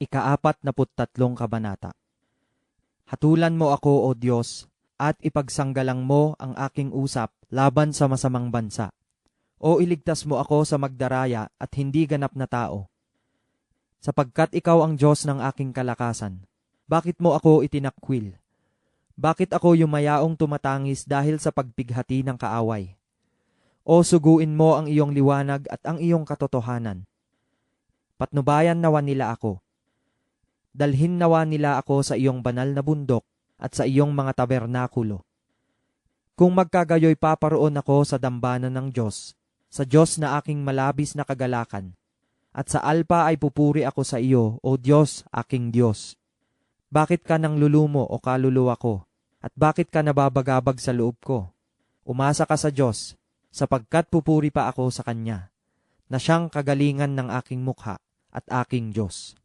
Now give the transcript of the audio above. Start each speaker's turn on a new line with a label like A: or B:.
A: Ikaapat na puttatlong kabanata. Hatulan mo ako, O Diyos, at ipagsanggalang mo ang aking usap laban sa masamang bansa. O iligtas mo ako sa magdaraya at hindi ganap na tao. Sapagkat ikaw ang Diyos ng aking kalakasan, bakit mo ako itinakwil? Bakit ako yumayaong tumatangis dahil sa pagpighati ng kaaway? O suguin mo ang iyong liwanag at ang iyong katotohanan. Patnubayan nawa nila ako. Dalhin nawa nila ako sa iyong banal na bundok at sa iyong mga tabernakulo. Kung magkagayoy paparoon ako sa dambana ng Diyos, sa Diyos na aking malabis na kagalakan, at sa alpa ay pupuri ako sa iyo, O Diyos, aking Diyos. Bakit ka nang lulumo o kaluluwa ko? At bakit ka nababagabag sa loob ko? Umasa ka sa Diyos, sapagkat pupuri pa ako sa Kanya, na siyang kagalingan ng aking mukha at aking Diyos.